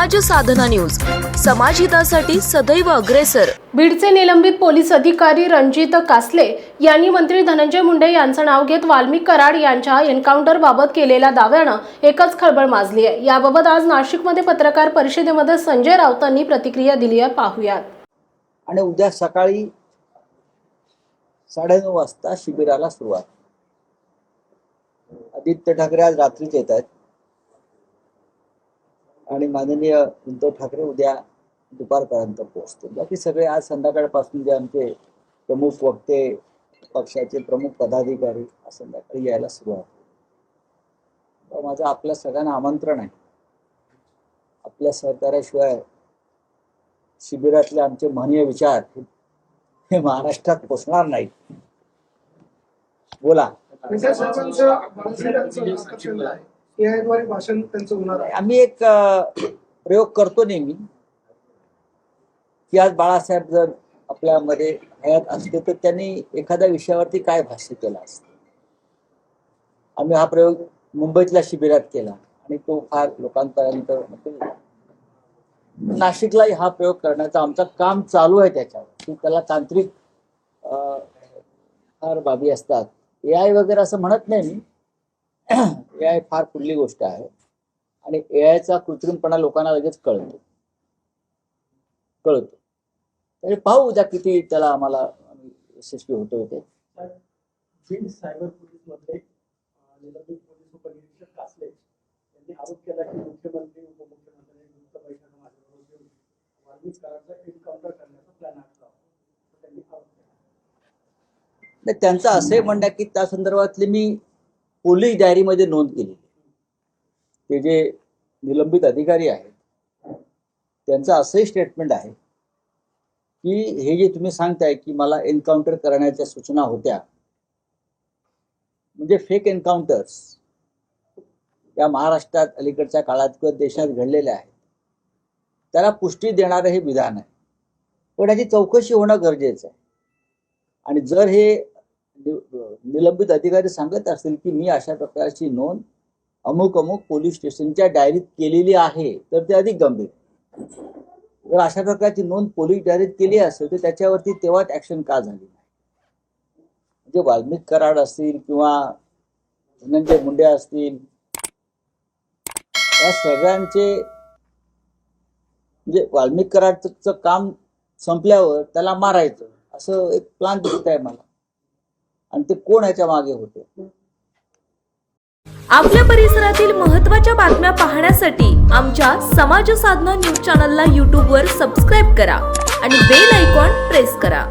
साधना news. समाजहितासाठी सदैव अग्रेसर. बीडचे निलंबित पोलीस अधिकारी रणजित कासले यांनी मंत्री धनंजय मुंडे यांचं नाव घेत वाल्मिक कराड यांच्या एन्काउंटरबाबत केलेल्या दाव्यानं एकच खळबळ माजली आहे. याबाबत आज नाशिकमध्ये पत्रकार परिषदेमध्ये संजय राऊतांनी प्रतिक्रिया दिली आहे. पाहुयात. आणि उद्या सकाळी साडेनऊ वाजता शिबिराला सुरुवात. आदित्य ठाकरे आज रात्रीच येत आहेत. आणि माननीय उद्धव ठाकरे उद्या दुपारपर्यंत पोहोचतील. बाकी सगळे आज संध्याकाळपासून जे आमचे प्रमुख वक्ते पक्षाचे प्रमुख पदाधिकारी संध्याकाळी यायला सुरुवात होईल. तर माझं आपल्या सगळ्यांना आमंत्रण आहे. आपल्या सहकार्याशिवाय शिबिरातले आमचे महनीय विचार हे महाराष्ट्रात पोचणार नाही. बोला. याद्वारे भाषण त्यांचं होणार आहे. आम्ही एक प्रयोग करतो नेहमी. की आज बाळासाहेब जर आपल्यामध्ये हयात असते तर त्यांनी एखाद्या विषयावरती काय भाष्य केलं असतं? आम्ही हा प्रयोग मुंबईतल्या शिबिरात केला आणि तो फार लोकांपर्यंत म्हणजे नाशिकलाही हा प्रयोग करण्याचा आमचं काम चालू आहे त्याच्यावर. की त्याला तांत्रिक फार बाबी असतात. ए आय वगैरे असं म्हणत नाही मी ए आय फार पुढली गोष्ट आहे. आणि ए आयचा कृत्रिमपणा लोकांना लगेच कळतो. कळतो. तरी पाहू उद्या किती त्याला आम्हाला आम्ही यशस्वी होतो ते. बीड सायबर पोलीसमध्ये अं, निलंबित पोलीस उपनिरीक्षक कासले यांनी आरोप केला की मुख्यमंत्री उपमुख्यमंत्र्यांनी गुप्त बैठक माझ्याबरोबर घेऊन वाल्मिक कराडचा एन्काउंटर करण्याचा प्लॅन आखला होता. त्यांनी आरोप केला. नाही त्यांचं असंही म्हणणं की त्या संदर्भातली मी पोलीस डायरीमध्ये नोंद केली ते जे निलंबित अधिकारी आहेत त्यांचं असंही स्टेटमेंट आहे की हे जे तुम्ही सांगताय की मला एन्काउंटर करण्याच्या सूचना होत्या म्हणजे फेक एन्काउंटर्स या महाराष्ट्रात अलीकडच्या काळात किंवा देशात घडलेल्या आहेत. त्याला पुष्टी देणारं हे विधान आहे. पण याची चौकशी होणं गरजेचं आहे. आणि जर हे निलंबित अधिकारी सांगत असतील की मी अशा प्रकारची नोंद अमुक अमुक पोलीस स्टेशनच्या डायरीत केलेली आहे तर ते अधिक गंभीर. जर अशा प्रकारची नोंद पोलीस डायरीत केली असेल तर त्याच्यावरती तेव्हाच ऍक्शन का झाली नाही? म्हणजे वाल्मिक कराड असतील किंवा धनंजय मुंडे असतील या सगळ्यांचे म्हणजे वाल्मिक कराडचं काम संपल्यावर त्याला मारायचं असं एक प्लान दिसत आहे मला. आणि ते कोण याच्या मागे होते? आपल्या परिसरातील महत्त्वाच्या बातम्या पाहण्यासाठी आमच्या समाज साधना न्यूज चॅनलला यूट्यूबवर सबस्क्राईब करा आणि बेल आयकॉन प्रेस करा.